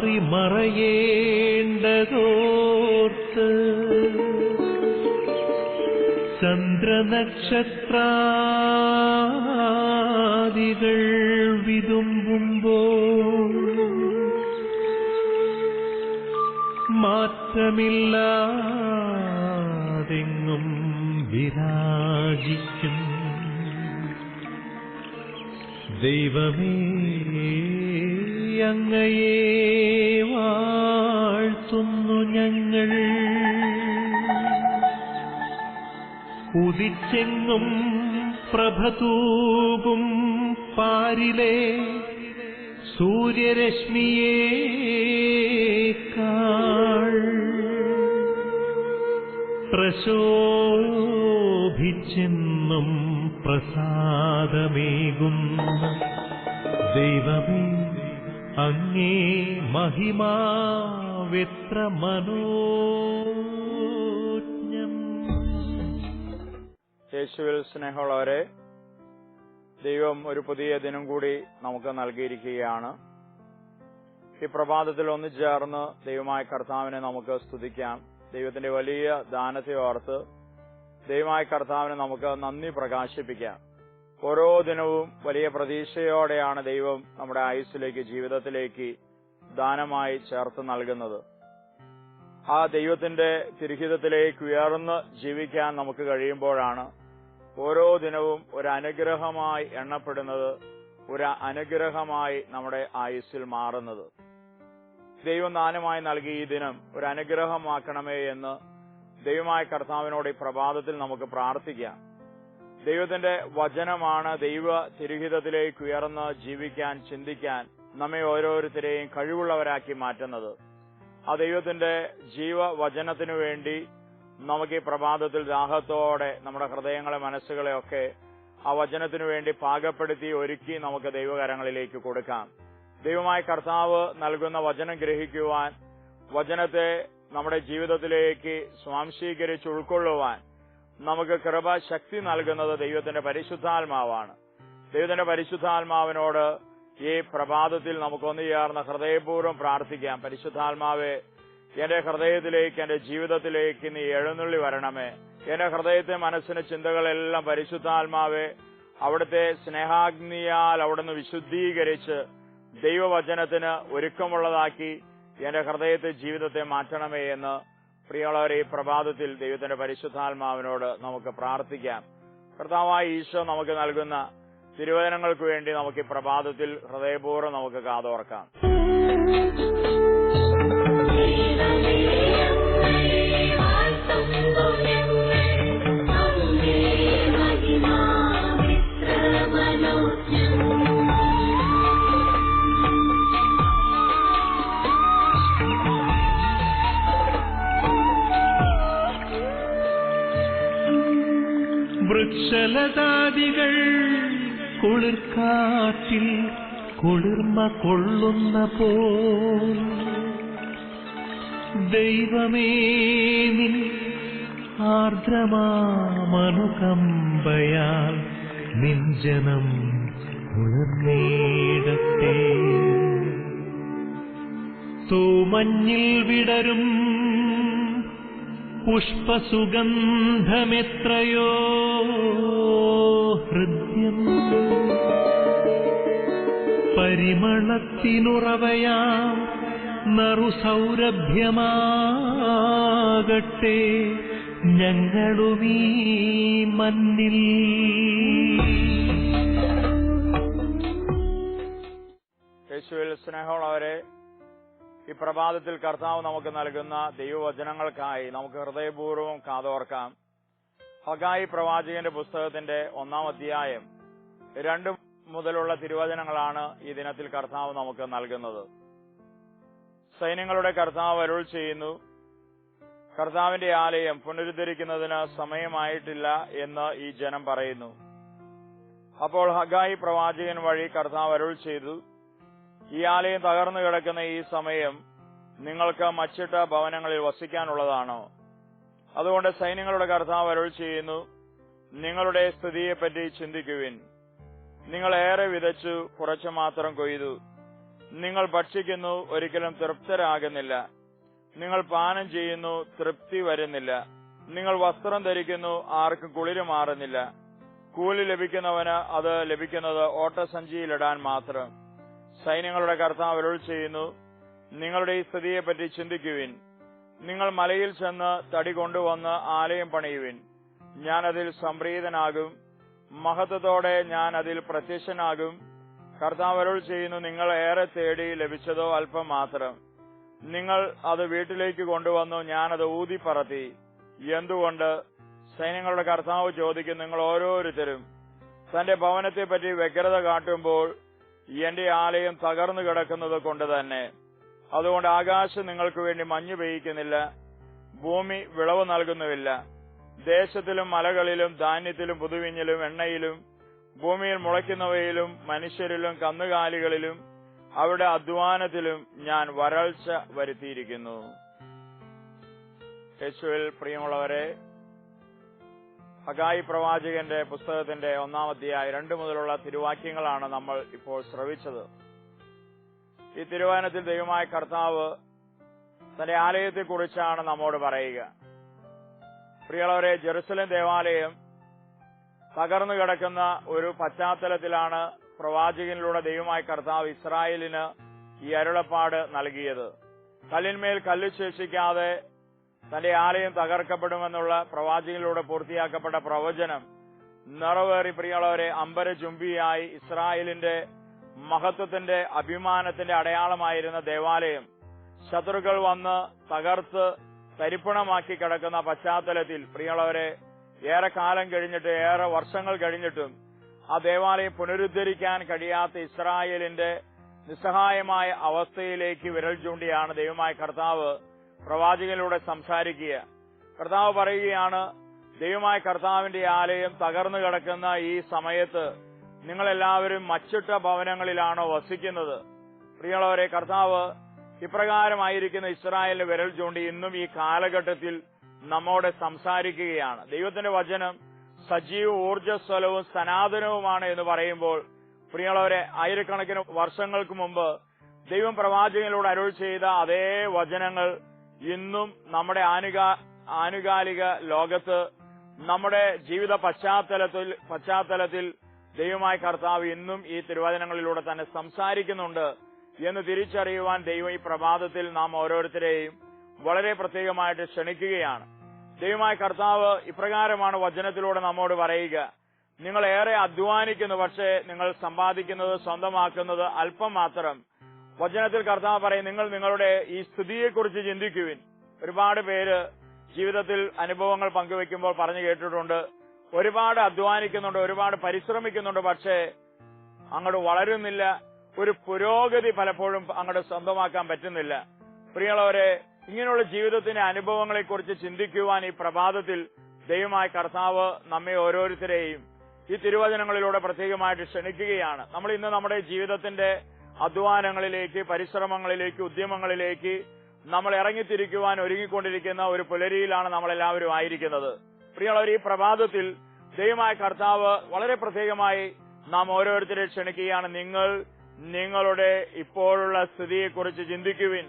മാറി മറയേണ്ടതോർത്ത് ചന്ദ്രനക്ഷത്രാദികൾ വിതുമ്പുമ്പോൾ മാറ്റമില്ലാതെങ്ങും വിരാജിക്കും. ദൈവമേ അങ്ങയെ വാഴ്ത്തുന്നു ഞങ്ങൾ. ഉദിച്ചെങ്ങും പ്രഭതൂകും പാരിലെ സൂര്യരശ്മിയെ പ്രശോഭിച്ചെന്നും പ്രസാദമേകും ദൈവമേ. അങ്ങേ മഹിമാവെത്ര യേശുവിൽ സ്നേഹമുള്ളവരെ ദൈവം ഒരു പുതിയ ദിനം കൂടി നമുക്ക് നൽകിയിരിക്കുകയാണ്. ഈ പ്രഭാതത്തിൽ ഒന്ന് ചേർന്ന് ദൈവമായ കർത്താവിനെ നമുക്ക് സ്തുതിക്കാം. ദൈവത്തിന്റെ വലിയ ദാനത്തെ ഓർത്ത് ദൈവമായ കർത്താവിനെ നമുക്ക് നന്ദി പ്രകാശിപ്പിക്കാം. ഓരോ ദിനവും വലിയ പ്രതീക്ഷയോടെയാണ് ദൈവം നമ്മുടെ ആയുസ്സിലേക്ക് ജീവിതത്തിലേക്ക് ദാനമായി ചേർത്ത് നൽകുന്നത്. ആ ദൈവത്തിന്റെ തിരുഹിതത്തിലേക്ക് ഉയർന്ന് ജീവിക്കാൻ നമുക്ക് കഴിയുമ്പോഴാണ് ഓരോ ദിനവും ഒരു അനുഗ്രഹമായി എണ്ണപ്പെടുന്നത് ഒരു അനുഗ്രഹമായി നമ്മുടെ ആയുസ്സിൽ മാറുന്നത്. ദൈവം ദാനമായി നൽകിയ ഈ ദിനം ഒരു അനുഗ്രഹമാക്കണമേ എന്ന് ദൈവമായ കർത്താവിനോട് ഈ പ്രഭാതത്തിൽ നമുക്ക് പ്രാർത്ഥിക്കാം. ദൈവത്തിന്റെ വചനമാണ് ദൈവ തിരുഹിതത്തിലേക്ക് ഉയർന്ന് ജീവിക്കാൻ ചിന്തിക്കാൻ നമ്മെ ഓരോരുത്തരെയും കഴിവുള്ളവരാക്കി മാറ്റുന്നത്. ആ ദൈവത്തിന്റെ ജീവവചനത്തിനു വേണ്ടി നമുക്ക് ഈ പ്രഭാതത്തിൽ ദാഹത്തോടെ നമ്മുടെ ഹൃദയങ്ങളെ മനസ്സുകളെ ഒക്കെ ആ വചനത്തിനു വേണ്ടി പാകപ്പെടുത്തി ഒരുക്കി നമുക്ക് ദൈവകരങ്ങളിലേക്ക് കൊടുക്കാം. ദൈവമായ കർത്താവ് നൽകുന്ന വചനം ഗ്രഹിക്കുവാൻ വചനത്തെ നമ്മുടെ ജീവിതത്തിലേക്ക് സ്വാംശീകരിച്ച് ഉൾക്കൊള്ളുവാൻ നമുക്ക് കൃപ ശക്തി നൽകുന്നത് ദൈവത്തിന്റെ പരിശുദ്ധാത്മാവാണ്. ദൈവത്തിന്റെ പരിശുദ്ധാത്മാവിനോട് ഈ പ്രഭാതത്തിൽ നമുക്കൊന്നു ചേർന്ന് ഹൃദയപൂർവം പ്രാർത്ഥിക്കാം. പരിശുദ്ധാത്മാവെ എന്റെ ഹൃദയത്തിലേക്ക് എന്റെ ജീവിതത്തിലേക്ക് നീ എഴുന്നള്ളി വരണമേ. എന്റെ ഹൃദയത്തെ മനസ്സിന് ചിന്തകളെല്ലാം പരിശുദ്ധാത്മാവെ അവിടുത്തെ സ്നേഹാഗ്നിയാൽ അവിടുന്ന് വിശുദ്ധീകരിച്ച് ദൈവവചനത്തിന് ഒരുക്കമുള്ളതാക്കി എന്റെ ഹൃദയത്തെ ജീവിതത്തെ മാറ്റണമേ എന്ന് പ്രിയമുള്ളവരെ ഈ പ്രഭാതത്തിൽ ദൈവത്തിന്റെ പരിശുദ്ധാത്മാവിനോട് നമുക്ക് പ്രാർത്ഥിക്കാം. കർത്താവായ ഈശോ നമുക്ക് നൽകുന്ന തിരുവചനങ്ങൾക്ക് വേണ്ടി നമുക്ക് ഈ പ്രഭാതത്തിൽ ഹൃദയപൂർവം നമുക്ക് കാതോർക്കാം. വൃക്ഷലതാദികൾ കുളിർക്കാറ്റിൽ കുളിർമ കൊള്ളുന്ന പോൽ. ദൈവമേ ആർദ്രമാമനുകമ്പയാൽ നിഞ്ജനം കുളിർന്നേടട്ടെ തൂമഞ്ഞിൽ വിടരും പുഷ്പസുഗന്ധമെത്രയോ ഹൃദ്യം പരിമളത്തിനുറവയാം നറുസൗരഭ്യമാകട്ടെ ഞങ്ങളുമീ മണ്ണിൽ. യേശുവിൽ സ്നേഹമുള്ളവരെ ഈ പ്രഭാതത്തിൽ കർത്താവ് നമുക്ക് നൽകുന്ന ദൈവവചനങ്ങൾക്കായി നമുക്ക് ഹൃദയപൂർവം കാതോർക്കാം. ഹഗായി പ്രവാചകന്റെ പുസ്തകത്തിന്റെ ഒന്നാം അധ്യായം രണ്ട് മുതലുള്ള തിരുവചനങ്ങളാണ് ഈ ദിനത്തിൽ കർത്താവ് നമുക്ക് നൽകുന്നത്. സൈന്യങ്ങളുടെ കർത്താവ് അരുൾ ചെയ്യുന്നു കർത്താവിന്റെ ആലയം പുനരുദ്ധരിക്കുന്നതിന് സമയമായിട്ടില്ല എന്ന് ഈ ജനം പറയുന്നു. അപ്പോൾ ഹഗായി പ്രവാചകൻ വഴി കർത്താവ് അരുൾ ചെയ്തു ഈ ആലയം തകർന്നു കിടക്കുന്ന ഈ സമയം നിങ്ങൾക്ക് മച്ചിട്ട ഭവനങ്ങളിൽ വസിക്കാനുള്ളതാണോ? അതുകൊണ്ട് സൈന്യങ്ങളുടെ കർത്താവ് അരുൾ ചെയ്യുന്നു നിങ്ങളുടെ സ്ഥിതിയെപ്പറ്റി ചിന്തിക്കുവിൻ. നിങ്ങൾ ഏറെ വിതച്ചു കുറച്ചു മാത്രം കൊയ്തു. നിങ്ങൾ ഭക്ഷിക്കുന്നു ഒരിക്കലും തൃപ്തരാകുന്നില്ല. നിങ്ങൾ പാനം ചെയ്യുന്നു തൃപ്തി വരുന്നില്ല. നിങ്ങൾ വസ്ത്രം ധരിക്കുന്നു ആർക്കും കുളിര് മാറുന്നില്ല. കൂലി ലഭിക്കുന്നവന് അത് ലഭിക്കുന്നത് ഓട്ടസഞ്ചിയിലിടാൻ മാത്രം. സൈന്യങ്ങളുടെ കർത്താവ് അരുൾ ചെയ്യുന്നു നിങ്ങളുടെ ഈ സ്ഥിതിയെപ്പറ്റി ചിന്തിക്കുവിൻ. നിങ്ങൾ മലയിൽ ചെന്ന് തടി കൊണ്ടുവന്ന് ആലയം പണിയുവിൻ. ഞാൻ അതിൽ സംപ്രീതനാകും. മഹത്വത്തോടെ ഞാൻ അതിൽ പ്രത്യക്ഷനാകും. കർത്താവരുൾ ചെയ്യുന്നു നിങ്ങൾ ഏറെ തേടി ലഭിച്ചതോ അല്പം മാത്രം. നിങ്ങൾ അത് വീട്ടിലേക്ക് കൊണ്ടുവന്നു ഞാനത് ഊതിപ്പറത്തി. എന്തുകൊണ്ട്? സൈന്യങ്ങളുടെ കർത്താവ് ചോദിക്കും നിങ്ങൾ ഓരോരുത്തരും തന്റെ ഭവനത്തെപ്പറ്റി വ്യഗ്രത കാട്ടുമ്പോൾ എന്റെ ആലയം തകർന്നു കിടക്കുന്നത് കൊണ്ട് തന്നെ. അതുകൊണ്ട് ആകാശം നിങ്ങൾക്ക് വേണ്ടി മഞ്ഞു പെയ്യിക്കുന്നില്ല ഭൂമി വിളവ് നൽകുന്നുമില്ല. ദേശത്തിലും മലകളിലും ധാന്യത്തിലും പുതുവിഞ്ഞിലും എണ്ണയിലും ഭൂമിയിൽ മുളയ്ക്കുന്നവയിലും മനുഷ്യരിലും കന്നുകാലികളിലും അവരുടെ അധ്വാനത്തിലും ഞാൻ വരൾച്ച വരുത്തിയിരിക്കുന്നു. യേശുവിൽ പ്രിയമുള്ളവരെ ഹഗായി പ്രവാചകന്റെ പുസ്തകത്തിന്റെ ഒന്നാം അധ്യായ രണ്ടു മുതലുള്ള തിരുവാക്യങ്ങളാണ് നമ്മൾ ഇപ്പോൾ ശ്രവിച്ചത്. ഈ തിരുവാനത്തിൽ ദൈവമായ കർത്താവ് തന്റെ ആലയത്തെക്കുറിച്ചാണ് നമ്മോട് പറയുക. പ്രിയളവരെ ജെറുസലേം ദേവാലയം തകർന്നു കിടക്കുന്ന ഒരു പശ്ചാത്തലത്തിലാണ് പ്രവാചകനിലൂടെ ദൈവമായ കർത്താവ് ഇസ്രായേലിന് ഈ അരുളപ്പാട് നൽകിയത്. കല്ലിന്മേൽ കല്ല് ശേഷിക്കാതെ തന്റെ ആലയം തകർക്കപ്പെടുമെന്നുള്ള പ്രവാചകനിലൂടെ പൂർത്തിയാക്കപ്പെട്ട പ്രവചനം നിറവേറി പ്രിയളവരെ അമ്പരചുംബിയായി ഇസ്രായേലിന്റെ മഹത്വത്തിന്റെ അഭിമാനത്തിന്റെ അടയാളമായിരുന്ന ദേവാലയം. ശത്രുക്കൾ വന്ന് തകർത്ത് തരിപ്പണമാക്കി കിടക്കുന്ന പശ്ചാത്തലത്തിൽ പ്രിയമുള്ളവരെ ഏറെ കാലം കഴിഞ്ഞിട്ട് ഏറെ വർഷങ്ങൾ കഴിഞ്ഞിട്ടും ആ ദേവാലയം പുനരുദ്ധരിക്കാൻ കഴിയാത്ത ഇസ്രായേലിന്റെ നിസ്സഹായമായ അവസ്ഥയിലേക്ക് വിരൽ ചൂണ്ടിയാണ് ദൈവമായ കർത്താവ് പ്രവാചകനിലൂടെ സംസാരിക്കുക. കർത്താവ് പറയുകയാണ് ദൈവമായ കർത്താവിന്റെ ആലയം തകർന്നു കിടക്കുന്ന ഈ സമയത്ത് നിങ്ങളെല്ലാവരും മച്ചിട്ട ഭവനങ്ങളിലാണോ വസിക്കുന്നത്? പ്രിയമുള്ളവരെ കർത്താവ് ഇപ്രകാരമായിരിക്കുന്ന ഇസ്രായേലിന്റെ വിരൽ ചൂണ്ടി ഇന്നും ഈ കാലഘട്ടത്തിൽ നമ്മോട് സംസാരിക്കുകയാണ്. ദൈവത്തിന്റെ വചനം സജീവ ഊർജസ്വലവും സനാതനവുമാണ് എന്ന് പറയുമ്പോൾ പ്രിയമുള്ളവരെ ആയിരക്കണക്കിന് വർഷങ്ങൾക്ക് മുമ്പ് ദൈവം പ്രവാചകനിലൂടെ അരുൾ ചെയ്ത അതേ വചനങ്ങൾ ഇന്നും നമ്മുടെ ആനുകാ ആനുകാലിക ലോകത്ത് നമ്മുടെ ജീവിത പശ്ചാത്തലത്തിൽ പശ്ചാത്തലത്തിൽ ദൈവമായ കർത്താവ് ഇന്നും ഈ തിരുവചനങ്ങളിലൂടെ തന്നെ സംസാരിക്കുന്നുണ്ട് എന്ന് തിരിച്ചറിയുവാൻ ദൈവം ഈ പ്രഭാതത്തിൽ നാം ഓരോരുത്തരെയും വളരെ പ്രത്യേകമായിട്ട് ക്ഷണിക്കുകയാണ്. ദൈവമായ കർത്താവ് ഇപ്രകാരമാണ് വചനത്തിലൂടെ നമ്മോട് പറയുക. നിങ്ങൾ ഏറെ അധ്വാനിക്കുന്നു പക്ഷേ നിങ്ങൾ സമ്പാദിക്കുന്നത് സ്വന്തമാക്കുന്നത് അല്പം മാത്രം. വചനത്തിൽ കർത്താവ് പറയും നിങ്ങൾ നിങ്ങളുടെ ഈ സ്ഥിതിയെക്കുറിച്ച് ചിന്തിക്കുവിൻ. ഒരുപാട് പേര് ജീവിതത്തിൽ അനുഭവങ്ങൾ പങ്കുവെക്കുമ്പോൾ പറഞ്ഞു കേട്ടിട്ടുണ്ട് ഒരുപാട് അധ്വാനിക്കുന്നുണ്ട് ഒരുപാട് പരിശ്രമിക്കുന്നുണ്ട് പക്ഷേ അങ്ങോട്ട് വളരുന്നില്ല. ഒരു പുരോഗതി പലപ്പോഴും അങ്ങോട്ട് സ്വന്തമാക്കാൻ പറ്റുന്നില്ല. പ്രിയമുള്ളവരെ ഇങ്ങനെയുള്ള ജീവിതത്തിന്റെ അനുഭവങ്ങളെക്കുറിച്ച് ചിന്തിക്കുവാൻ ഈ പ്രഭാതത്തിൽ ദൈവമായ കർത്താവ് നമ്മെ ഓരോരുത്തരെയും ഈ തിരുവചനങ്ങളിലൂടെ പ്രത്യേകമായിട്ട് ക്ഷണിക്കുകയാണ്. നമ്മൾ ഇന്ന് നമ്മുടെ ജീവിതത്തിന്റെ അധ്വാനങ്ങളിലേക്ക് പരിശ്രമങ്ങളിലേക്ക് ഉദ്യമങ്ങളിലേക്ക് നമ്മൾ ഇറങ്ങിത്തിരിക്കുവാൻ ഒരുങ്ങിക്കൊണ്ടിരിക്കുന്ന ഒരു പുലരിയിലാണ് നമ്മളെല്ലാവരും ആയിരിക്കുന്നത്. പ്രിയമുള്ളവർ ഈ പ്രഭാതത്തിൽ ദൈവമായ കർത്താവ് വളരെ പ്രത്യേകമായി നാം ഓരോരുത്തരെ ക്ഷണിക്കുകയാണ്. നിങ്ങൾ നിങ്ങളുടെ ഇപ്പോഴുള്ള സ്ഥിതിയെക്കുറിച്ച് ചിന്തിക്കുവിൻ.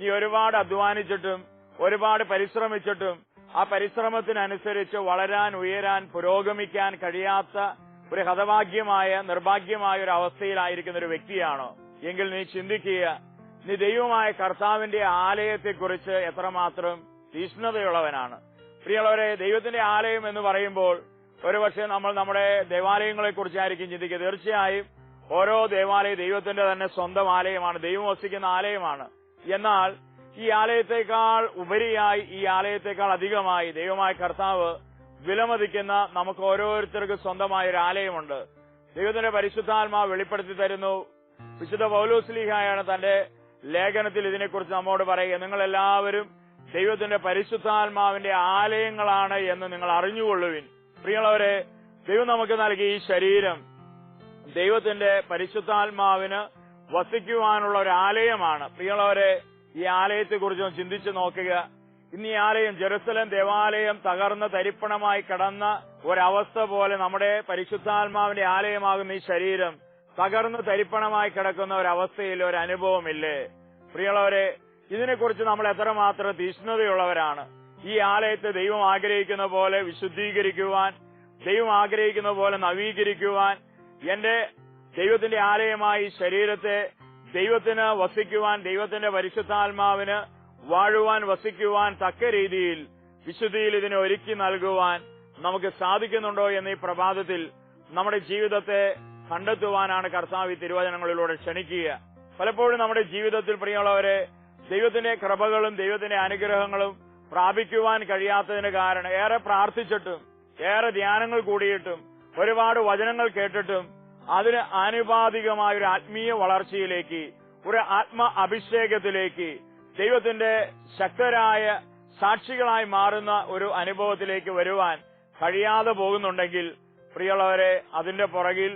നീ ഒരുപാട് അധ്വാനിച്ചിട്ടും ഒരുപാട് പരിശ്രമിച്ചിട്ടും ആ പരിശ്രമത്തിനനുസരിച്ച് വളരാൻ ഉയരാൻ പുരോഗമിക്കാൻ കഴിയാത്ത ഒരു ഹതഭാഗ്യമായ നിർഭാഗ്യമായ ഒരു അവസ്ഥയിലായിരിക്കുന്ന ഒരു വ്യക്തിയാണോ? എങ്കിൽ നീ ചിന്തിക്കുക നീ ദൈവമായ കർത്താവിന്റെ ആലയത്തെക്കുറിച്ച് എത്രമാത്രം തീഷ്ണതയുള്ളവനാണ്. പ്രിയമുള്ളവരെ ദൈവത്തിന്റെ ആലയം എന്ന് പറയുമ്പോൾ ഒരുപക്ഷെ നമ്മൾ നമ്മുടെ ദേവാലയങ്ങളെ കുറിച്ചായിരിക്കും ചിന്തിക്കുക. തീർച്ചയായും ഓരോ ദേവാലയ ദൈവത്തിന്റെ തന്നെ സ്വന്തം ആലയമാണ് ദൈവം വസിക്കുന്ന ആലയമാണ്. എന്നാൽ ഈ ആലയത്തെക്കാൾ ഉപരിയായി ഈ ആലയത്തെക്കാൾ അധികമായി ദൈവമായ കർത്താവ് വിലമതിക്കുന്ന നമുക്ക് ഓരോരുത്തർക്കും സ്വന്തമായ ഒരു ആലയമുണ്ട്. ദൈവത്തിന്റെ പരിശുദ്ധാത്മാവ് വെളിപ്പെടുത്തി തരുന്നു. വിശുദ്ധ പൗലോസ്ലിഹായാണ് തന്റെ ലേഖനത്തിൽ ഇതിനെക്കുറിച്ച് നമ്മോട് പറയുക. നിങ്ങൾ എല്ലാവരും ദൈവത്തിന്റെ പരിശുദ്ധാത്മാവിന്റെ ആലയങ്ങളാണ് എന്ന് നിങ്ങൾ അറിഞ്ഞുകൊള്ളുവിൻ. പ്രിയമുള്ളവരെ ദൈവം നമുക്ക് നൽകിയ ഈ ശരീരം ദൈവത്തിന്റെ പരിശുദ്ധാത്മാവിന് വസിക്കുവാനുള്ള ഒരു ആലയമാണ്. പ്രിയമുള്ളവരെ ഈ ആലയത്തെ കുറിച്ച് ചിന്തിച്ചു നോക്കുക. ഇന്ന് ഈ ആലയം ജെറുസലം ദേവാലയം തകർന്ന് തരിപ്പണമായി കിടന്ന ഒരവസ്ഥ പോലെ നമ്മുടെ പരിശുദ്ധാത്മാവിന്റെ ആലയമാകുന്ന ഈ ശരീരം തകർന്ന് തരിപ്പണമായി കിടക്കുന്ന ഒരവസ്ഥയിൽ ഒരു അനുഭവമില്ലേ? പ്രിയമുള്ളവരെ ഇതിനെക്കുറിച്ച് നമ്മൾ എത്രമാത്രം തീഷ്ണതയുള്ളവരാണ്. ഈ ആലയത്തെ ദൈവം ആഗ്രഹിക്കുന്ന പോലെ വിശുദ്ധീകരിക്കുവാൻ ദൈവം ആഗ്രഹിക്കുന്ന പോലെ നവീകരിക്കുവാൻ എന്റെ ദൈവത്തിന്റെ ആലയമായി ശരീരത്തെ ദൈവത്തിന് വസിക്കുവാൻ ദൈവത്തിന്റെ പരിശുദ്ധാത്മാവിന് വാഴുവാൻ വസിക്കുവാൻ തക്ക രീതിയിൽ വിശുദ്ധിയിൽ ഇതിനെ ഒരുക്കി നൽകുവാൻ നമുക്ക് സാധിക്കുന്നുണ്ടോ എന്നീ പ്രഭാതത്തിൽ നമ്മുടെ ജീവിതത്തെ കണ്ടെത്തുവാനാണ് കർത്താവ് തിരുവചനങ്ങളിലൂടെ ക്ഷണിക്കുക. പലപ്പോഴും നമ്മുടെ ജീവിതത്തിൽ പ്രിയമുള്ളവരെ ദൈവത്തിന്റെ കൃപകളും ദൈവത്തിന്റെ അനുഗ്രഹങ്ങളും പ്രാപിക്കുവാൻ കഴിയാത്തതിന് കാരണം ഏറെ പ്രാർത്ഥിച്ചിട്ടും ഏറെ ധ്യാനങ്ങൾ കൂടിയിട്ടും ഒരുപാട് വചനങ്ങൾ കേട്ടിട്ടും അതിന് ആനുപാതികമായ ഒരു ആത്മീയ വളർച്ചയിലേക്ക് ഒരു ആത്മ അഭിഷേകത്തിലേക്ക് ദൈവത്തിന്റെ ശക്തരായ സാക്ഷികളായി മാറുന്ന ഒരു അനുഭവത്തിലേക്ക് വരുവാൻ കഴിയാതെ പോകുന്നുണ്ടെങ്കിൽ പ്രിയമുള്ളവരെ അതിന്റെ പുറകിൽ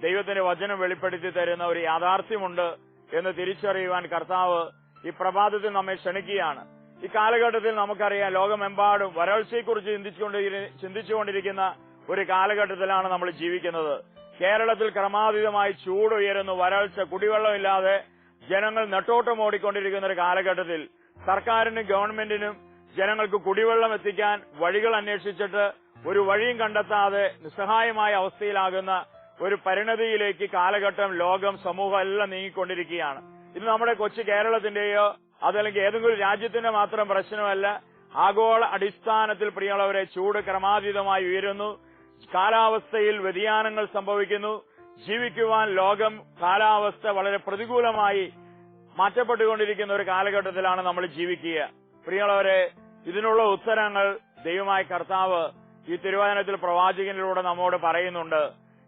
ദൈവത്തിന്റെ വചനം വെളിപ്പെടുത്തി തരുന്ന ഒരു യാഥാർത്ഥ്യമുണ്ട് എന്ന് തിരിച്ചറിയുവാൻ കർത്താവ് ഈ പ്രഭാതത്തിൽ നമ്മെ ക്ഷണിക്കുകയാണ്. ഈ കാലഘട്ടത്തിൽ നമുക്കറിയാം ലോകമെമ്പാടും വരൾച്ചയെക്കുറിച്ച് ചിന്തിച്ചുകൊണ്ടിരി- ചിന്തിച്ചുകൊണ്ടിരിക്കുന്ന ഒരു കാലഘട്ടത്തിലാണ് നമ്മൾ ജീവിക്കുന്നത്. കേരളത്തിൽ ക്രമാതീതമായി ചൂട് ഉയരുന്നു വരൾച്ച കുടിവെള്ളമില്ലാതെ ജനങ്ങൾ നെട്ടോട്ടം ഓടിക്കൊണ്ടിരിക്കുന്ന ഒരു കാലഘട്ടത്തിൽ സർക്കാരിനും ഗവൺമെന്റിനും ജനങ്ങൾക്ക് കുടിവെള്ളം എത്തിക്കാൻ വഴികൾ അന്വേഷിച്ചിട്ട് ഒരു വഴിയും കണ്ടെത്താതെ നിസ്സഹായമായ അവസ്ഥയിലാകുന്ന ഒരു പരിണതിയിലേക്ക് കാലഘട്ടം ലോകം സമൂഹം എല്ലാം നീങ്ങിക്കൊണ്ടിരിക്കുകയാണ്. ഇത് നമ്മുടെ കൊച്ചു കേരളത്തിന്റെയോ അതല്ലെങ്കിൽ ഏതെങ്കിലും രാജ്യത്തിന്റെ മാത്രം പ്രശ്നമല്ല ആഗോള അടിസ്ഥാനത്തിൽ പ്രിയമുള്ളവരെ ചൂട് ക്രമാതീതമായി ഉയരുന്നു. കാലാവസ്ഥയിൽ വ്യതിയാനങ്ങൾ സംഭവിക്കുന്നു. ജീവിക്കുവാൻ ലോകം കാലാവസ്ഥ വളരെ പ്രതികൂലമായി മാറ്റപ്പെട്ടുകൊണ്ടിരിക്കുന്ന ഒരു കാലഘട്ടത്തിലാണ് നമ്മൾ ജീവിക്കുക. പ്രിയമുള്ളവരെ ഇതിനുള്ള ഉത്തരങ്ങൾ ദൈവമായ കർത്താവ് ഈ തിരുവചനത്തിൽ പ്രവാചകനിലൂടെ നമ്മോട് പറയുന്നുണ്ട്.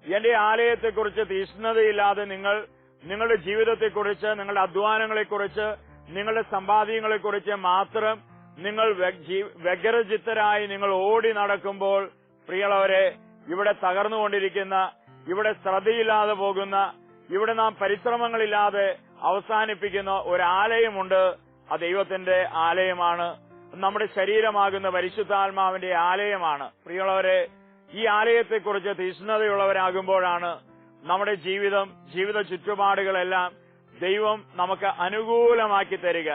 എന്റെ ആലയത്തെക്കുറിച്ച് തീഷ്ണതയില്ലാതെ നിങ്ങൾ നിങ്ങളുടെ ജീവിതത്തെക്കുറിച്ച് നിങ്ങളുടെ അധ്വാനങ്ങളെക്കുറിച്ച് നിങ്ങളുടെ സമ്പാദ്യങ്ങളെക്കുറിച്ച് മാത്രം നിങ്ങൾ വ്യ- വ്യഗ്രചിത്തരായി നിങ്ങൾ ഓടി നടക്കുമ്പോൾ പ്രിയളവരെ ഇവിടെ തകർന്നുകൊണ്ടിരിക്കുന്ന ഇവിടെ ശ്രദ്ധയില്ലാതെ പോകുന്ന ഇവിടെ നാം പരിശ്രമങ്ങളില്ലാതെ അവസാനിപ്പിക്കുന്ന ഒരാലയമുണ്ട്. ആ ദൈവത്തിന്റെ ആലയമാണ്. നമ്മുടെ ശരീരമാകുന്ന പരിശുദ്ധാത്മാവിന്റെ ആലയമാണ്. പ്രിയമുള്ളവരെ ഈ ആലയത്തെക്കുറിച്ച് തീഷ്ണതയുള്ളവരാകുമ്പോഴാണ് നമ്മുടെ ജീവിതം ജീവിത ചുറ്റുപാടുകളെല്ലാം ദൈവം നമുക്ക് അനുകൂലമാക്കി തരിക.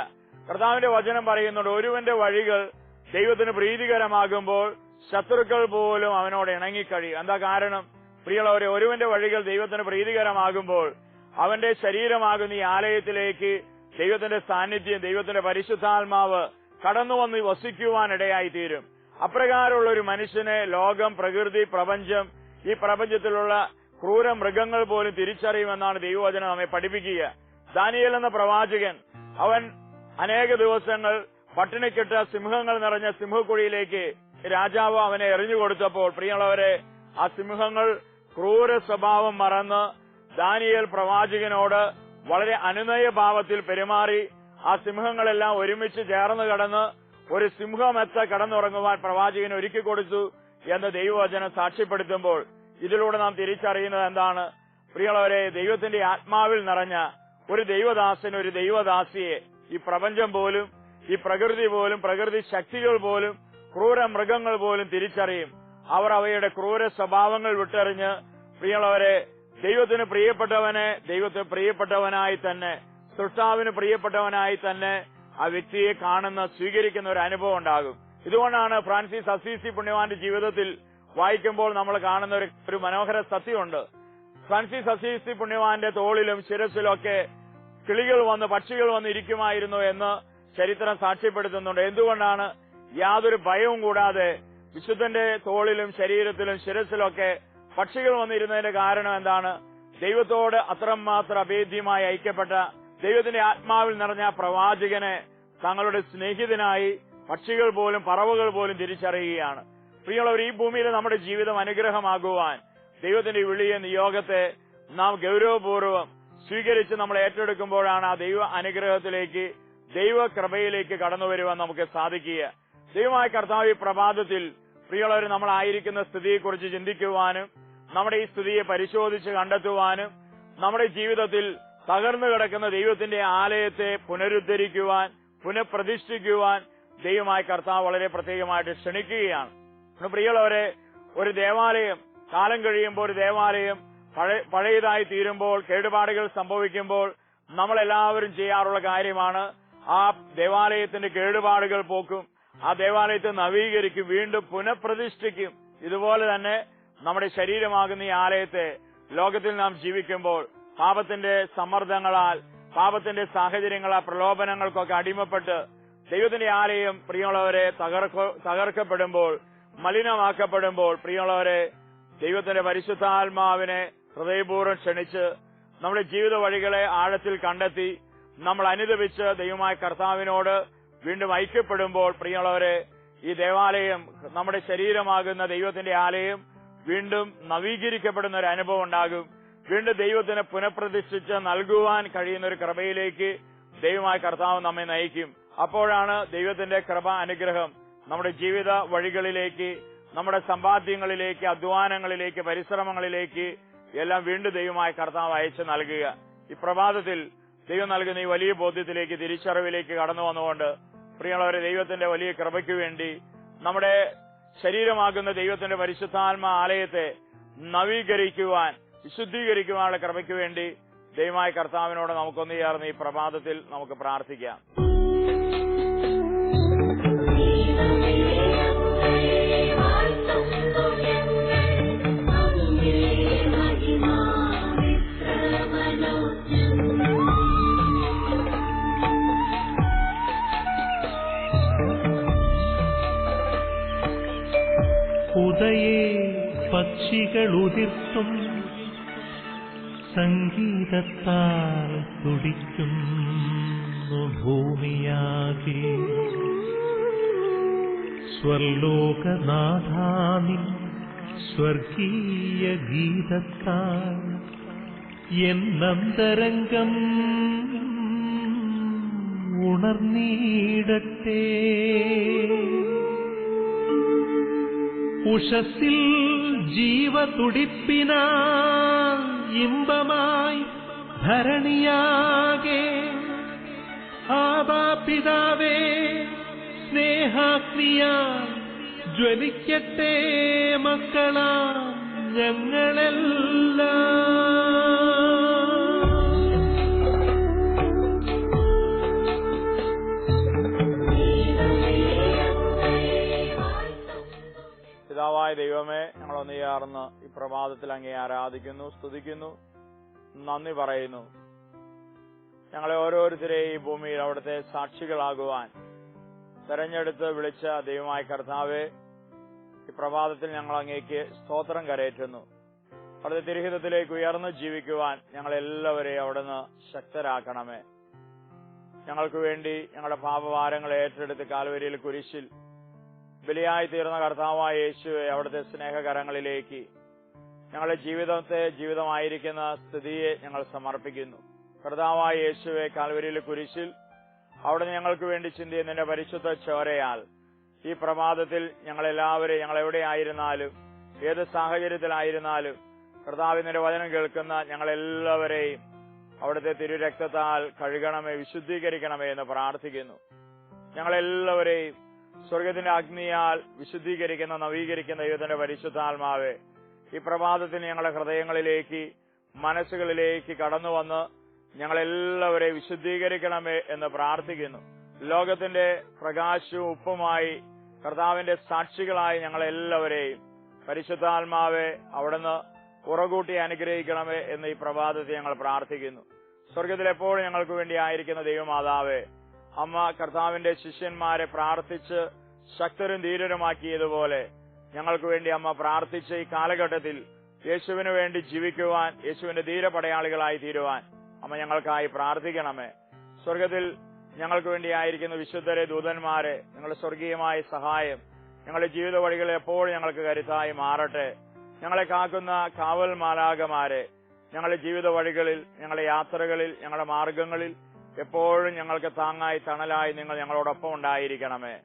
കർത്താവിന്റെ വചനം പറയുന്നുണ്ട് ഒരുവന്റെ വഴികൾ ദൈവത്തിന് പ്രീതികരമാകുമ്പോൾ ശത്രുക്കൾ പോലും അവനോട് ഇണങ്ങിക്കഴിയും. എന്താ കാരണം? പ്രിയമുള്ളവരെ ഒരുവന്റെ വഴികൾ ദൈവത്തിന് പ്രീതികരമാകുമ്പോൾ അവന്റെ ശരീരമാകുന്ന ഈ ആലയത്തിലേക്ക് ദൈവത്തിന്റെ സാന്നിധ്യം ദൈവത്തിന്റെ പരിശുദ്ധാത്മാവ് കടന്നു വന്ന് വസിക്കുവാനിടയായി തീരും. അപ്രകാരമുള്ള ഒരു മനുഷ്യനെ ലോകം പ്രകൃതി പ്രപഞ്ചം ഈ പ്രപഞ്ചത്തിലുള്ള ക്രൂര മൃഗങ്ങൾ പോലും തിരിച്ചറിയുമെന്നാണ് ദൈവവചനം നമ്മെ പഠിപ്പിക്കുക. ദാനിയൽ എന്ന പ്രവാചകൻ അവൻ അനേക ദിവസങ്ങൾ പട്ടിണിക്കിട്ട സിംഹങ്ങൾ നിറഞ്ഞ സിംഹക്കുഴിയിലേക്ക് രാജാവ് അവനെ എറിഞ്ഞുകൊടുത്തപ്പോൾ പ്രിയമുള്ളവരെ ആ സിംഹങ്ങൾ ക്രൂര സ്വഭാവം മറന്ന് ദാനിയൽ പ്രവാചകനോട് വളരെ അനുനയ ഭാവത്തിൽ പെരുമാറി ആ സിംഹങ്ങളെല്ലാം ഒരുമിച്ച് ചേർന്ന് കടന്ന് ഒരു സിംഹമെത്ത കടന്നുറങ്ങുവാൻ പ്രവാചകൻ ഒരുക്കി കൊടുത്തു എന്ന് ദൈവവചനം സാക്ഷ്യപ്പെടുത്തുമ്പോൾ ഇതിലൂടെ നാം തിരിച്ചറിയുന്നത് എന്താണ്? പ്രിയളവരെ ദൈവത്തിന്റെ ആത്മാവിൽ നിറഞ്ഞ ഒരു ദൈവദാസന് ഒരു ദൈവദാസിയെ ഈ പ്രപഞ്ചം പോലും ഈ പ്രകൃതി പോലും പ്രകൃതി ശക്തികൾ പോലും ക്രൂര മൃഗങ്ങൾ പോലും തിരിച്ചറിയും. അവർ അവയുടെ ക്രൂര സ്വഭാവങ്ങൾ വിട്ടെറിഞ്ഞ് പ്രിയമുള്ളവരെ ദൈവത്തിന് പ്രിയപ്പെട്ടവനെ ദൈവത്തിന് പ്രിയപ്പെട്ടവനായി തന്നെ സൃഷ്ടാവിന് പ്രിയപ്പെട്ടവനായി തന്നെ ആ വ്യക്തിയെ കാണുന്ന സ്വീകരിക്കുന്ന ഒരു അനുഭവം ഉണ്ടാകും. ഇതുകൊണ്ടാണ് ഫ്രാൻസിസ് അസീസി പുണ്യവാന്റെ ജീവിതത്തിൽ വായിക്കുമ്പോൾ നമ്മൾ കാണുന്ന ഒരു മനോഹര സത്യമുണ്ട്. സൻസി അസീസി പുണ്യവാന്റെ തോളിലും ശിരസിലും ഒക്കെ കിളികൾ വന്ന് പക്ഷികൾ വന്ന് ഇരിക്കുമായിരുന്നു എന്ന് ചരിത്രം സാക്ഷ്യപ്പെടുത്തുന്നുണ്ട്. എന്തുകൊണ്ടാണ് യാതൊരു ഭയവും കൂടാതെ വിശുദ്ധന്റെ തോളിലും ശരീരത്തിലും ശിരസിലൊക്കെ പക്ഷികൾ വന്നിരുന്നതിന്റെ കാരണം എന്താണ്? ദൈവത്തോട് അത്രമാത്രം അഭേദ്യമായി ഐക്യപ്പെട്ട ദൈവത്തിന്റെ ആത്മാവിൽ നിറഞ്ഞ പ്രവാചകനെ തങ്ങളുടെ സ്നേഹിതനായി പക്ഷികൾ പോലും പറവുകൾ പോലും തിരിച്ചറിയുകയാണ്. പ്രിയമുള്ളവർ ഈ ഭൂമിയിൽ നമ്മുടെ ജീവിതം അനുഗ്രഹമാകുവാൻ ദൈവത്തിന്റെ വിളിയെ നിയോഗത്തെ നാം ഗൌരവപൂർവം സ്വീകരിച്ച് നമ്മൾ ഏറ്റെടുക്കുമ്പോഴാണ് ആ ദൈവ അനുഗ്രഹത്തിലേക്ക് ദൈവ കൃപയിലേക്ക് കടന്നു വരുവാൻ നമുക്ക് സാധിക്കുക. ദൈവമായ കർത്താവ് ഈ പ്രഭാതത്തിൽ പ്രിയമുള്ളവർ നമ്മളായിരിക്കുന്ന സ്ഥിതിയെക്കുറിച്ച് ചിന്തിക്കുവാനും നമ്മുടെ ഈ സ്ഥിതിയെ പരിശോധിച്ച് കണ്ടെത്തുവാനും നമ്മുടെ ജീവിതത്തിൽ തകർന്നു കിടക്കുന്ന ദൈവത്തിന്റെ ആലയത്തെ പുനരുദ്ധരിക്കുവാൻ പുനഃപ്രതിഷ്ഠിക്കുവാൻ ദൈവമായ കർത്താവ് വളരെ പ്രത്യേകമായിട്ട് ക്ഷണിക്കുകയാണ്. പ്രിയമുള്ളവരെ ഒരു ദേവാലയം കാലം കഴിയുമ്പോൾ ഒരു ദേവാലയം പഴയതായി തീരുമ്പോൾ കേടുപാടുകൾ സംഭവിക്കുമ്പോൾ നമ്മൾ എല്ലാവരും ചെയ്യാറുള്ള കാര്യമാണ് ആ ദേവാലയത്തിന്റെ കേടുപാടുകൾ പോക്കും ആ ദേവാലയത്തെ നവീകരിക്കും വീണ്ടും പുനഃപ്രതിഷ്ഠിക്കും. ഇതുപോലെ തന്നെ നമ്മുടെ ശരീരമാകുന്ന ഈ ആലയത്തെ ലോകത്തിൽ നാം ജീവിക്കുമ്പോൾ പാപത്തിന്റെ സമ്മർദ്ദങ്ങളാൽ പാപത്തിന്റെ സാഹചര്യങ്ങളാൽ പ്രലോഭനങ്ങൾക്കൊക്കെ അടിമപ്പെട്ട് ദൈവത്തിന്റെ ആലയം പ്രിയമുള്ളവരെ തകർക്ക തകർക്കപ്പെടുമ്പോൾ മലിനമാക്കപ്പെടുമ്പോൾ പ്രിയമുള്ളവരെ ദൈവത്തിന്റെ പരിശുദ്ധാത്മാവിനെ ഹൃദയപൂർവം ക്ഷണിച്ച് നമ്മുടെ ജീവിത വഴികളെ ആഴത്തിൽ കണ്ടെത്തി നമ്മൾ അനുദപിച്ച് ദൈവമായ കർത്താവിനോട് വീണ്ടും ഐക്യപ്പെടുമ്പോൾ പ്രിയമുള്ളവരെ ഈ ദേവാലയം നമ്മുടെ ശരീരമാകുന്ന ദൈവത്തിന്റെ ആലയം വീണ്ടും നവീകരിക്കപ്പെടുന്ന ഒരു അനുഭവം ഉണ്ടാകും. വീണ്ടും ദൈവത്തിന് പുനഃപ്രതിഷ്ഠിച്ച് നൽകുവാൻ കഴിയുന്ന ഒരു കൃപയിലേക്ക് ദൈവമായ കർത്താവ് നമ്മെ നയിക്കും. അപ്പോഴാണ് ദൈവത്തിന്റെ കൃപ അനുഗ്രഹം. നമ്മുടെ ജീവിത വഴികളിലേക്ക് നമ്മുടെ സമ്പാദ്യങ്ങളിലേക്ക് അധ്വാനങ്ങളിലേക്ക് പരിശ്രമങ്ങളിലേക്ക് എല്ലാം വീണ്ടും ദൈവമായ കർത്താവ് അയച്ചു നൽകുക. ഈ പ്രഭാതത്തിൽ ദൈവം നൽകുന്ന ഈ വലിയ ബോധ്യത്തിലേക്ക് തിരിച്ചറിവിലേക്ക് കടന്നു വന്നുകൊണ്ട് പ്രിയമുള്ളവരെ ദൈവത്തിന്റെ വലിയ കൃപയ്ക്ക് വേണ്ടി നമ്മുടെ ശരീരമാകുന്ന ദൈവത്തിന്റെ പരിശുദ്ധാത്മ ആലയത്തെ നവീകരിക്കുവാൻ വിശുദ്ധീകരിക്കുവാനുള്ള കൃപയ്ക്ക് വേണ്ടി ദൈവമായ കർത്താവിനോട് നമുക്കൊന്നു ചേർന്ന് ഈ പ്രഭാതത്തിൽ നമുക്ക് പ്രാർത്ഥിക്കാം. ഉദയേ പക്ഷികളുതിർത്തും സംഗീതത്താൽ തുടിക്കുന്നു ഭൂമിയാകെ. സ്വർലോകനാഥാനി സ്വർഗീയ ഗീതത്താൽ എന്നന്തരംഗം ഉണർന്നീടട്ടെ. ഉഷസിൽ ജീവതുടിപ്പിന ഇമ്പമായി ധരണിയാകെ ആബാപിതാവേ സ്നേഹാഗ്നിയ ജ്വലിക്കട്ടെ മക്കളാ ഞങ്ങളെല്ലാം. ഈ പ്രഭാതത്തിൽ അങ്ങേ ആരാധിക്കുന്നു സ്തുതിക്കുന്നു നന്ദി പറയുന്നു. ഞങ്ങളെ ഓരോരുത്തരെയും ഈ ഭൂമിയിൽ അവിടുത്തെ സാക്ഷികളാകുവാൻ തെരഞ്ഞെടുത്ത് വിളിച്ച ദൈവമായ കർത്താവെ ഈ പ്രഭാതത്തിൽ ഞങ്ങൾ അങ്ങേക്ക് സ്തോത്രം കരയറ്റുന്നു. അവിടുത്തെ തിരുഹിതത്തിലേക്ക് ഉയർന്നു ജീവിക്കുവാൻ ഞങ്ങളെല്ലാവരെയും അവിടുന്ന് ശക്തരാക്കണമേ. ഞങ്ങൾക്ക് വേണ്ടി ഞങ്ങളുടെ പാപവാരങ്ങളെ ഏറ്റെടുത്ത് കാൽവരിയിൽ കുരിശിൽ ബലിയായി തീർന്ന കർത്താവായ യേശുവെ അവിടുത്തെ സ്നേഹകരങ്ങളിലേക്ക് ഞങ്ങളുടെ ജീവിതത്തെ ജീവിതമായിരിക്കുന്ന സ്ഥിതിയെ ഞങ്ങൾ സമർപ്പിക്കുന്നു. കർത്താവായ യേശുവെ കാൽവരിയിലെ കുരിശിൽ അവിടെ ഞങ്ങൾക്ക് വേണ്ടി ചിന്തിയ നിന്റെ പരിശുദ്ധ ചോരയാൽ ഈ പ്രമാദത്തിൽ ഞങ്ങളെല്ലാവരെയും ഞങ്ങൾ എവിടെയായിരുന്നാലും ഏത് സാഹചര്യത്തിലായിരുന്നാലും കർത്താവിന്റെ വചനം കേൾക്കുന്ന ഞങ്ങളെല്ലാവരെയും അവിടുത്തെ തിരുരക്തത്താൽ കഴുകണമേ വിശുദ്ധീകരിക്കണമേ എന്ന് പ്രാർത്ഥിക്കുന്നു. ഞങ്ങളെല്ലാവരെയും സ്വർഗത്തിന്റെ അഗ്നിയാൽ വിശുദ്ധീകരിക്കുന്ന നവീകരിക്കുന്ന ദൈവത്തിന്റെ പരിശുദ്ധാത്മാവെ ഈ പ്രഭാതത്തിന് ഞങ്ങളുടെ ഹൃദയങ്ങളിലേക്ക് മനസ്സുകളിലേക്ക് കടന്നു വന്ന് ഞങ്ങളെല്ലാവരെയും വിശുദ്ധീകരിക്കണമേ എന്ന് പ്രാർത്ഥിക്കുന്നു. ലോകത്തിന്റെ പ്രകാശവും ഉപ്പുമായി കർത്താവിന്റെ സാക്ഷികളായി ഞങ്ങളെല്ലാവരെയും പരിശുദ്ധാത്മാവെ അവിടുന്ന് പുറകൂട്ടി അനുഗ്രഹിക്കണമേ എന്ന് ഈ പ്രഭാതത്തെ ഞങ്ങൾ പ്രാർത്ഥിക്കുന്നു. സ്വർഗത്തിൽ എപ്പോഴും ഞങ്ങൾക്ക് വേണ്ടി ആയിരിക്കുന്ന ദൈവമാതാവേ അമ്മ കർത്താവിന്റെ ശിഷ്യന്മാരെ പ്രാർത്ഥിച്ച് ശക്തരും ധീരരുമാക്കിയതുപോലെ ഞങ്ങൾക്ക് വേണ്ടി അമ്മ പ്രാർത്ഥിച്ച ഈ കാലഘട്ടത്തിൽ യേശുവിന് വേണ്ടി ജീവിക്കുവാൻ യേശുവിന്റെ ധീരപടയാളികളായി തീരുവാൻ അമ്മ ഞങ്ങൾക്കായി പ്രാർത്ഥിക്കണമേ. സ്വർഗത്തിൽ ഞങ്ങൾക്ക് വേണ്ടി ആയിരിക്കുന്ന വിശുദ്ധരെ ദൂതന്മാരെ ഞങ്ങളുടെ സ്വർഗീയമായ സഹായം ഞങ്ങളുടെ ജീവിത വഴികൾ എപ്പോഴും ഞങ്ങൾക്ക് കരുത്തായി മാറട്ടെ. ഞങ്ങളെ കാക്കുന്ന കാവൽ മാലാകമാരെ ഞങ്ങളുടെ ജീവിത വഴികളിൽ ഞങ്ങളുടെ യാത്രകളിൽ ഞങ്ങളുടെ മാർഗങ്ങളിൽ എപ്പോഴും ഞങ്ങൾക്ക് താങ്ങായി തണലായി നിങ്ങൾ ഞങ്ങളോടൊപ്പം ഉണ്ടായിരിക്കണമേ.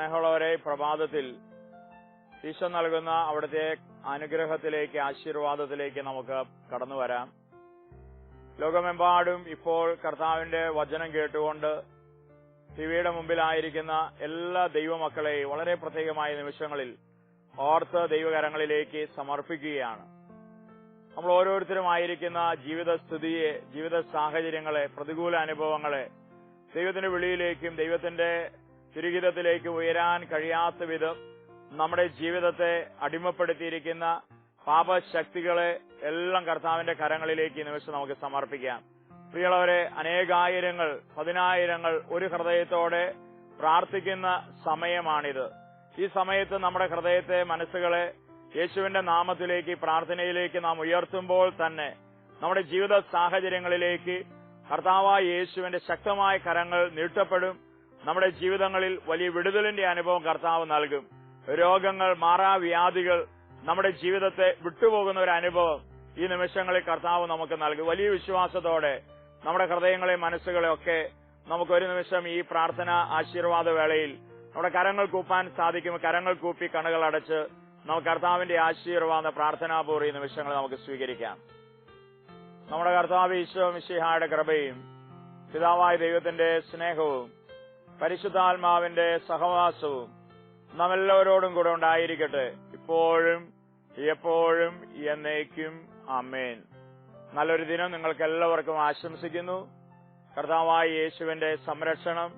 സ്നേഹമുള്ളവരെ പ്രഭാതത്തിൽ ഈശ്വൻ നൽകുന്ന അവിടുത്തെ അനുഗ്രഹത്തിലേക്ക് ആശീർവാദത്തിലേക്ക് നമുക്ക് കടന്നു വരാം. ലോകമെമ്പാടും ഇപ്പോൾ കർത്താവിന്റെ വചനം കേട്ടുകൊണ്ട് ടിവിയുടെ മുമ്പിലായിരിക്കുന്ന എല്ലാ ദൈവമക്കളെയും വളരെ പ്രത്യേകമായ നിമിഷങ്ങളിൽ ഓർത്ത് ദൈവകരങ്ങളിലേക്ക് സമർപ്പിക്കുകയാണ്. നമ്മൾ ഓരോരുത്തരുമായിരിക്കുന്ന ജീവിതസ്ഥിതിയെ ജീവിത സാഹചര്യങ്ങളെ പ്രതികൂല അനുഭവങ്ങളെ ദൈവത്തിന്റെ വിളിയിലേക്കും ദൈവത്തിന്റെ തിരുഹിതത്തിലേക്കും ഉയരാൻ കഴിയാത്ത വിധം നമ്മുടെ ജീവിതത്തെ അടിമപ്പെടുത്തിയിരിക്കുന്ന പാപശക്തികളെ എല്ലാം കർത്താവിന്റെ കരങ്ങളിലേക്ക് നിമിഷം നമുക്ക് സമർപ്പിക്കാം. പ്രിയമുള്ളവരെ അനേകായിരങ്ങൾ പതിനായിരങ്ങൾ ഒരു ഹൃദയത്തോടെ പ്രാർത്ഥിക്കുന്ന സമയമാണിത്. ഈ സമയത്ത് നമ്മുടെ ഹൃദയത്തെ മനസ്സുകളെ യേശുവിന്റെ നാമത്തിലേക്ക് പ്രാർത്ഥനയിലേക്ക് നാം ഉയർത്തുമ്പോൾ തന്നെ നമ്മുടെ ജീവിത സാഹചര്യങ്ങളിലേക്ക് കർത്താവായ യേശുവിന്റെ ശക്തമായ കരങ്ങൾ നീട്ടപ്പെടും. നമ്മുടെ ജീവിതങ്ങളിൽ വലിയ വിടുതലിന്റെ അനുഭവം കർത്താവ് നൽകും. രോഗങ്ങൾ മാറാവ്യാധികൾ നമ്മുടെ ജീവിതത്തെ വിട്ടുപോകുന്ന ഒരു അനുഭവം ഈ നിമിഷങ്ങളിൽ കർത്താവ് നമുക്ക് നൽകും. വലിയ വിശ്വാസത്തോടെ നമ്മുടെ ഹൃദയങ്ങളെ മനസ്സുകളെ ഒക്കെ നമുക്ക് ഒരു നിമിഷം ഈ പ്രാർത്ഥന ആശീർവാദ വേളയിൽ നമ്മുടെ കരങ്ങൾ കൂപ്പാൻ സാധിക്കും. കരങ്ങൾ കൂപ്പി കണ്ണുകൾ അടച്ച് നമുക്ക് കർത്താവിന്റെ ആശീർവാദ പ്രാർത്ഥനാപൂർവ ഈ നിമിഷങ്ങൾ നമുക്ക് സ്വീകരിക്കാം. നമ്മുടെ കർത്താവ് ഈശോ മിശിഹായുടെ കൃപയും പിതാവായ ദൈവത്തിന്റെ സ്നേഹവും പരിശുദ്ധാത്മാവിന്റെ സഹവാസവും നമ്മെല്ലാവരോടും കൂടെ ഉണ്ടായിരിക്കട്ടെ. ഇപ്പോഴും എപ്പോഴും എന്നേക്കും അമ്മേൻ നല്ലൊരു ദിനം നിങ്ങൾക്ക് എല്ലാവർക്കും ആശംസിക്കുന്നു. കർത്താവായ യേശുവിന്റെ സംരക്ഷണം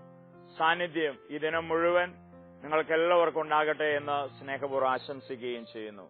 സാന്നിധ്യം ഈ ദിനം മുഴുവൻ നിങ്ങൾക്ക് എല്ലാവർക്കും ഉണ്ടാകട്ടെ എന്ന് സ്നേഹപൂർവം ആശംസിക്കുകയും ചെയ്യുന്നു.